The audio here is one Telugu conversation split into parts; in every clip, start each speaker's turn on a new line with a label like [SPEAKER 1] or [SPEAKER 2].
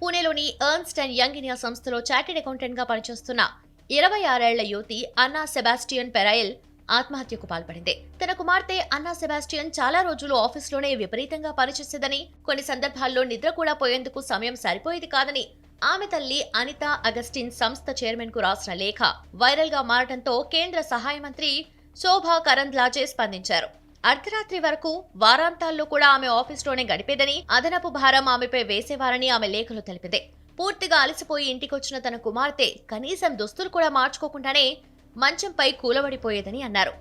[SPEAKER 1] పూణేలోని ఎర్న్స్ట్ అండ్ యంగ్ ఇండియా సంస్థలో చార్టెడ్ అకౌంటెంట్గా పనిచేస్తున్న ఇరవై ఆరేళ్ళ యువతి అన్నా సెబాస్టియన్ పెరాయిల్ ఆత్మహత్యకు పాల్పడింది. తన కుమార్తె అన్నా సెబాస్టియన్ చాలా రోజులు ఆఫీస్లోనే విపరీతంగా పనిచేసేదని కొన్ని సందర్భాల్లో నిద్ర కూడా పోయేందుకు సమయం సరిపోయేది కాదని ఆమె తల్లి అనిత అగస్టిన్ సంస్థ చైర్మన్కు రాసిన లేఖ వైరల్గా మారడంతో కేంద్ర సహాయ మంత్రి శోభా కరంద్లాజే స్పందించారు. అర్ధరాత్రి వరకు వారాంతాల్లో కూడా ఆమె ఆఫీస్లోనే గడిపేదని అదనపు భారం ఆమెపై వేసేవారని ఆమె లేఖలో తెలిపింది. పూర్తిగా అలసిపోయి ఇంటికొచ్చిన తన కుమార్తె కనీసం దుస్తులు కూడా మార్చుకోకుండానే మంచంపై కూలబడిపోయేదని అన్నారు.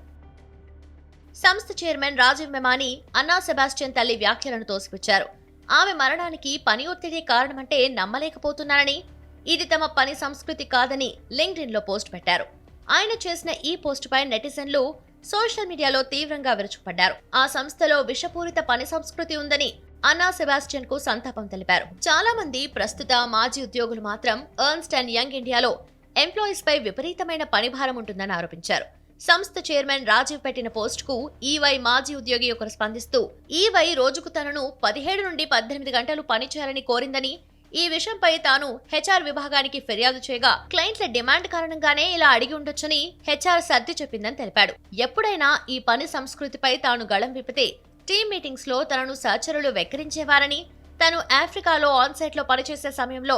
[SPEAKER 1] సంస్థ చైర్మన్ రాజీవ్ మెమాని అన్నా సెబాస్టియన్ తల్లి వ్యాఖ్యలను తోసిపుచ్చారు. ఆమె మరణానికి పని ఒత్తిడి కారణమంటే నమ్మలేకపోతున్నానని ఇది తమ పని సంస్కృతి కాదని లింక్డ్ఇన్లో పోస్ట్ పెట్టారు. ఆయన చేసిన ఈ పోస్టుపై నెటిజన్లు సోషల్ మీడియాలో తీవ్రంగా విరుచుకుపడ్డారు. ఆ సంస్థలో విషపూరిత పని సంస్కృతి ఉందని అన్నా సెబాస్టియన్కు సంతాపం తెలిపారు. చాలా మంది ప్రస్తుత మాజీ ఉద్యోగులు మాత్రం ఎర్న్స్ట్ అండ్ యంగ్ ఇండియాలో ఎంప్లాయీస్ పై విపరీతమైన పనిభారం ఉంటుందని ఆరోపించారు. సంస్థ చైర్మన్ రాజీవ్ పెట్టిన పోస్టుకు ఈవై మాజీ ఉద్యోగి ఒకరు స్పందిస్తూ ఈవై రోజుకు తనను పదిహేడు నుండి పద్దెనిమిది గంటలు పనిచేయాలని కోరిందని ఈ విషయంపై తాను హెచ్ఆర్ విభాగానికి ఫిర్యాదు చేయగా క్లయింట్ల డిమాండ్ కారణంగానే ఇలా అడిగి ఉండొచ్చని హెచ్ఆర్ సర్ది చెప్పిందని తెలిపాడు. ఎప్పుడైనా ఈ పని సంస్కృతిపై తాను గళం విప్పితే టీమ్ మీటింగ్స్లో తనను సహచరులు వెక్కిరించేవారని తను ఆఫ్రికాలో ఆన్సైట్లో పనిచేసే సమయంలో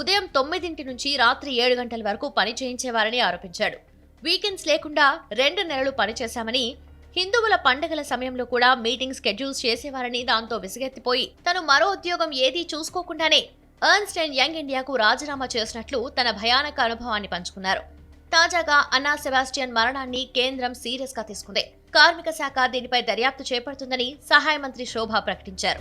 [SPEAKER 1] ఉదయం తొమ్మిదింటి నుంచి రాత్రి ఏడు గంటల వరకు పని చేయించేవారని ఆరోపించాడు. వీకెండ్స్ లేకుండా రెండు నెలలు పనిచేశామని హిందువుల పండుగల సమయంలో కూడా మీటింగ్ స్కెడ్యూల్స్ చేసేవారని దాంతో విసిగెత్తిపోయి తను మరో ఉద్యోగం ఏదీ చూసుకోకుండానే ఎర్న్స్ట్ అండ్ యంగ్ ఇండియాకు రాజీనామా చేసినట్లు తన భయానక అనుభవాన్ని పంచుకున్నారు. తాజాగా అన్నా సెబాస్టియన్ మరణాన్ని కేంద్రం సీరియస్గా తీసుకుంది. కార్మిక శాఖ దీనిపై దర్యాప్తు చేపడుతుందని సహాయ మంత్రి శోభ ప్రకటించారు.